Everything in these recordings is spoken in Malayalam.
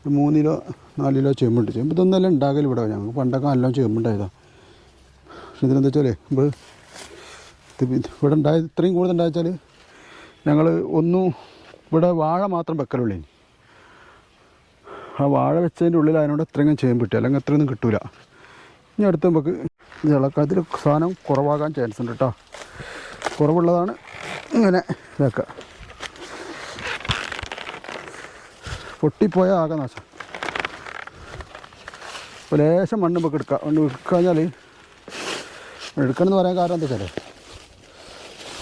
ഒരു മൂന്ന് കിലോ നാല് കിലോ ചേമ്പുണ്ട്. ചേമ്പ് ഇതൊന്നല്ല ഉണ്ടാകൽ ഇവിടെ ഞങ്ങൾക്ക് പണ്ടൊക്കെ നല്ലോണം ചേമ്പുണ്ടായതാണ് പക്ഷെ ഇതിനെന്താ വെച്ചാൽ ഇപ്പോൾ ഇത് ഇവിടെ ഉണ്ടായത് ഇത്രയും കൂടുതൽ ഉണ്ടാച്ചാൽ ഞങ്ങൾ ഒന്നും ഇവിടെ വാഴ മാത്രം വെക്കലുള്ളൂ ഇനി. ആ വാഴ വെച്ചതിന്റെ ഉള്ളിൽ അതിനോട് ഇത്രയും ചേമ്പ് കിട്ടുക അല്ലെങ്കിൽ അത്രയൊന്നും കിട്ടൂല. ഇനി അടുത്ത് നമുക്ക് ഇളക്കത്തിൽ സാധനം കുറവാകാൻ ചാൻസ് ഉണ്ട് കേട്ടോ കുറവുള്ളതാണ് ഇങ്ങനെ ഇതാക്കുക പൊട്ടിപ്പോയാൽ ആകെ നാശം. ലേശം മണ്ണ് നമുക്ക് എടുക്കാം. മണ്ണ് കഴിഞ്ഞാൽ എടുക്കണമെന്ന് പറയാൻ കാരണം എന്താ വെച്ചാൽ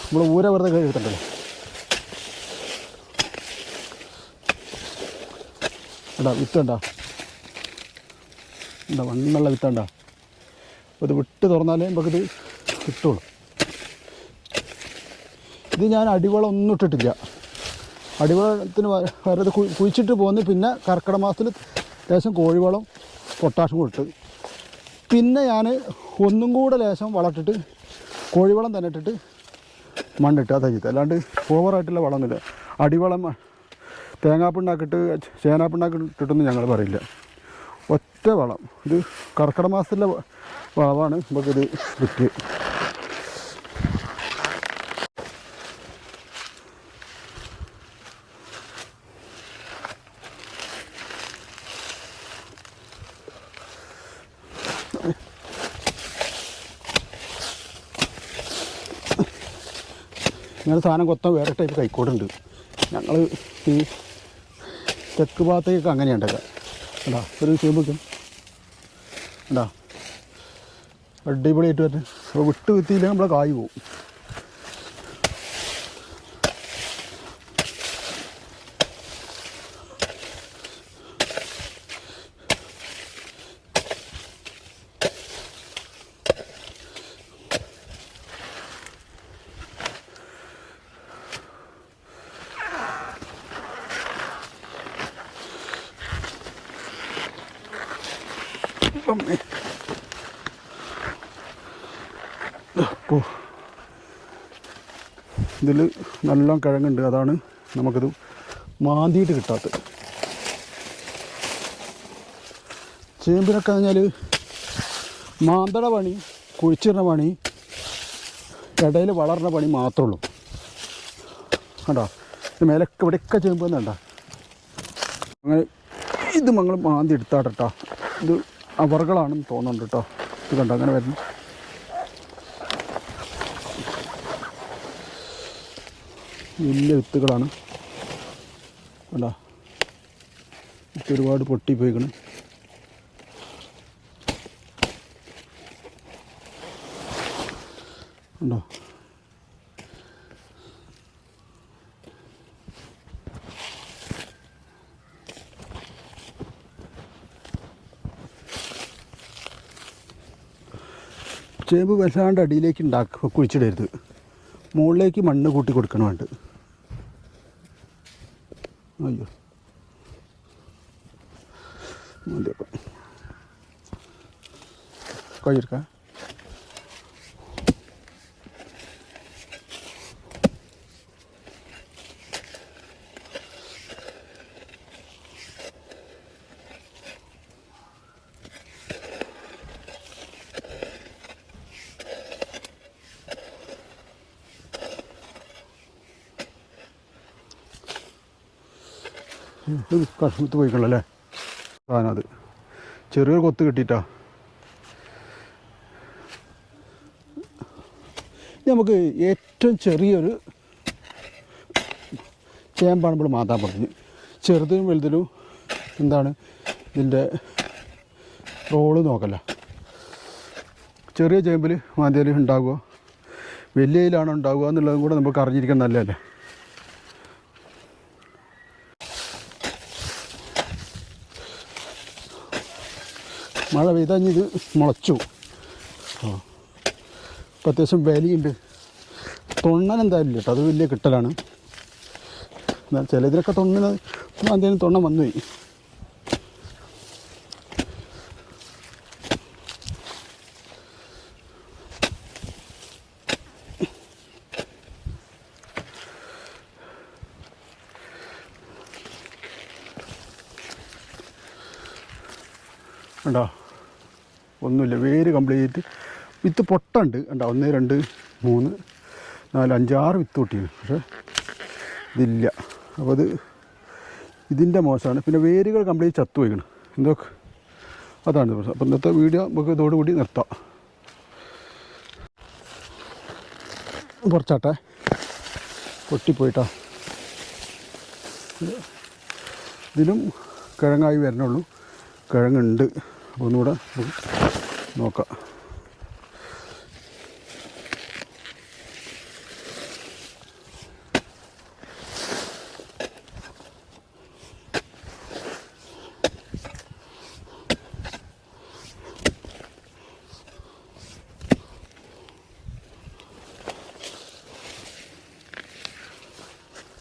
നമ്മൾ ഊര വെറുതെ കയറി എടുത്തിട്ടല്ലോ എടാ വിത്തുണ്ടോ എന്താ മണ്ണുള്ള വിത്തണ്ട ഇത് വിട്ട് തുറന്നാലേ നമുക്കിത് കിട്ടുള്ളൂ. ഇത് ഞാൻ അടിവളം ഒന്നും ഇട്ടിട്ടില്ല. അടിവളത്തിന് വരത് കുഴി- കുഴിച്ചിട്ട് പോന്ന് പിന്നെ കർക്കിടക മാസത്തിൽ ലേശം കോഴിവളം പൊട്ടാഷും കൊടുത്ത്. പിന്നെ ഞാൻ ഒന്നും കൂടെ ലേശം വളർത്തിട്ട് കോഴിവളം തന്നെ ഇട്ടിട്ട് മണ്ണിട്ട് ആ തയ്യത്ത് അല്ലാണ്ട് ഓവറായിട്ടുള്ള വളമൊന്നുമില്ല. അടിവളം തേങ്ങാപ്പിണ്ണാക്കിട്ട് ചേനാപ്പിണ്ണാക്കിട്ടിട്ടൊന്നും ഞങ്ങൾ പറയില്ല. ഒറ്റ വളം. ഇത് കർക്കിടക മാസത്തിലെ വളമാണ്. നമുക്കിത് വിറ്റ് ഇങ്ങനെ സാധനം കൊത്താൻ വേറെ ടൈപ്പ് കൈക്കോടുണ്ട്. ഞങ്ങൾ ഈ തെക്ക് ഭാഗത്തേക്കൊക്കെ അങ്ങനെയുണ്ട് ഉണ്ടാ ഒരു ചെയ്യുമ്പോഴേക്കും ഉണ്ടാ അടിപൊളിയായിട്ട് വരുന്നത് വിട്ടു കുത്തിയില്ലെങ്കിൽ നമ്മളെ കായ് പോവും. അപ്പോൾ ഇതിൽ നല്ല കിഴങ്ങുണ്ട്. അതാണ് നമുക്കിത് മാന്തിയിട്ട് കിട്ടാത്തത്. ചേമ്പിനൊക്കെ പറഞ്ഞാൽ മാന്തട പണി കുഴിച്ചിടുന്ന പണി ഇടയിൽ വളർന്ന പണി മാത്രമേ ഉള്ളൂ കണ്ടോ? ഇത് മേലൊക്കെ ഇവിടെയൊക്കെ ചേമ്പ് കണ്ടോ അങ്ങനെ ഇത് മങ്ങൾ മാന്തി എടുത്താട്ടോ ഇത് അവറുകളാണെന്ന് തോന്നുന്നുണ്ട് കേട്ടോ. ഇത് കണ്ടോ അങ്ങനെ വരുന്നു. വലിയ വിത്തുകളാണ്. അല്ല വിത്ത് ഒരുപാട് പൊട്ടിപ്പോയിക്കണം. ഉണ്ടോ ചേമ്പ് വല്ലാണ്ട് അടിയിലേക്ക് ഉണ്ടാക്കുക കുഴിച്ചിടരുത്. മുകളിലേക്ക് മണ്ണ് കൂട്ടി കൊടുക്കണം വേണ്ട. അയ്യോ. മതിയപ്പം കയ്യെടുക്കാം ഇത് കഷ്ണത്ത് പോയിക്കണല്ലേ സാധനം അത് ചെറിയൊരു കൊത്ത് കിട്ടിയിട്ടാ. നമുക്ക് ഏറ്റവും ചെറിയൊരു ചേമ്പാണ് നമ്മൾ മാതാൻ പറഞ്ഞ്. ചെറുതിനും വലുതിനും എന്താണ് ഇതിന്റെ റോൾ നോക്കല്ല ചെറിയ ചേമ്പിൽ മാന്തിയാൽ ഉണ്ടാകുക വലിയയിലാണ് ഉണ്ടാകുക എന്നുള്ളതും കൂടെ നമുക്ക് അറിഞ്ഞിരിക്കാൻ നല്ലതല്ലേ? മഴ പെയ്താൽ ഇത് മുളച്ചു. ആ. ഇപ്പം അത്യാവശ്യം വിലയുണ്ട്. തൊണ്ണൻ എന്തായാലും കേട്ടോ അത് വലിയ കിട്ടലാണ്. എന്നാൽ ചിലതിലൊക്കെ തൊണ്ണിന് എന്തെങ്കിലും തൊണ്ണ വന്നുപോയി. ഉണ്ടോ? ഒന്നുമില്ല. വേര് കംപ്ലീറ്റ് വിത്ത് പൊട്ടുണ്ട്. ഉണ്ടോ ഒന്ന് രണ്ട് മൂന്ന് നാല് അഞ്ചാറ് വിത്ത് പൊട്ടിയാണ് പക്ഷേ ഇതില്ല. അപ്പോൾ അത് ഇതിന്റെ മോശമാണ്. പിന്നെ വേരുകൾ കംപ്ലീറ്റ് ചത്തു വയ്ക്കണം എന്തോ അതാണ് പ്രശ്നം. അപ്പോൾ ഇന്നത്തെ വീഡിയോ നമുക്ക് ഇതോടുകൂടി നിർത്താം. കുറച്ചാട്ടെ. പൊട്ടിപ്പോയിട്ടാ. ഇതിലും കിഴങ്ങായി വരണുള്ളൂ. കിഴങ്ങുണ്ട്. അപ്പോൾ ഒന്നുകൂടെ നോക്കാം.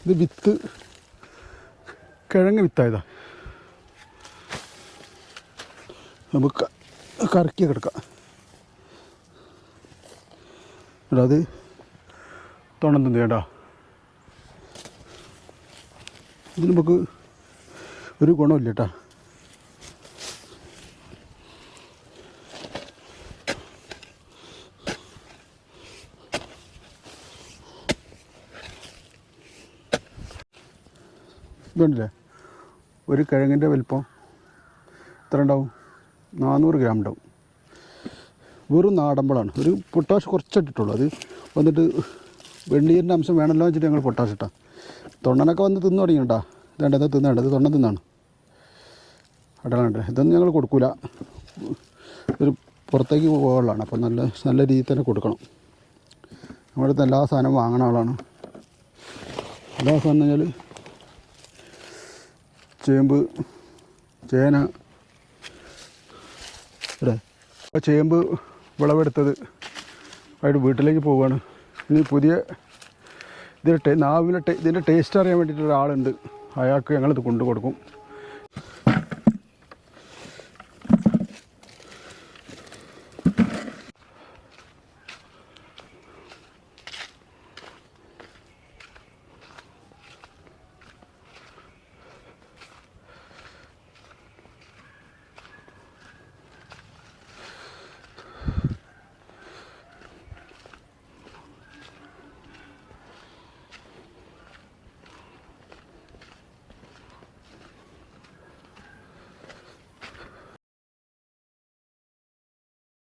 ഇത് വിത്ത് കിഴങ്ങ് വിത്തായതാ. നമുക്ക് കറക്കി കിടക്കാം. അത് തുണം തിന്നു കേട്ടോ ഇതിന് നമുക്ക് ഒരു ഗുണമില്ല കേട്ടോ. ഇതുണ്ടല്ലേ? ഒരു കിഴങ്ങിന്റെ വലിപ്പം എത്ര ഉണ്ടാവും? നാനൂറ് ഗ്രാം ഉണ്ടാവും. വെറും നാടമ്പളാണ്. ഒരു പൊട്ടാഷ് കുറച്ചിട്ടിട്ടുള്ളൂ. അത് വന്നിട്ട് വെണ്ണീരിന്റെ അംശം വേണമല്ലോ വെച്ചിട്ട് ഞങ്ങൾ പൊട്ടാഷ് ഇട്ടാ. തൊണ്ണനൊക്കെ വന്ന് തിന്നു തുടങ്ങിയിട്ടാ. ഇതേണ്ട ഇത് തിന്നേണ്ട ഇത് തൊണ്ണ തിന്നാണ്. അടലാണ്ട് ഇതൊന്നും ഞങ്ങൾ കൊടുക്കൂല. ഒരു പുറത്തേക്ക് പോകാനുള്ളതാണ് അപ്പം നല്ല നല്ല രീതിയിൽ തന്നെ കൊടുക്കണം. നമ്മുടെ അടുത്ത് എല്ലാ സാധനവും വാങ്ങണ ആളാണ്. എല്ലാ സാധനം എന്ന് വെച്ചാൽ ചേമ്പ് ചേന ഇവിടെ. ആ ചേമ്പ് വിളവെടുത്തത് ആയിട്ട് വീട്ടിലേക്ക് പോവുകയാണ്. ഇനി പുതിയ ഇതിന്റെ നാവിലെ ഇതിന്റെ ടേസ്റ്റ് അറിയാൻ വേണ്ടിയിട്ട് ഒരാളുണ്ട്. അയാൾക്ക് ഞങ്ങളിത് കൊണ്ടു കൊടുക്കും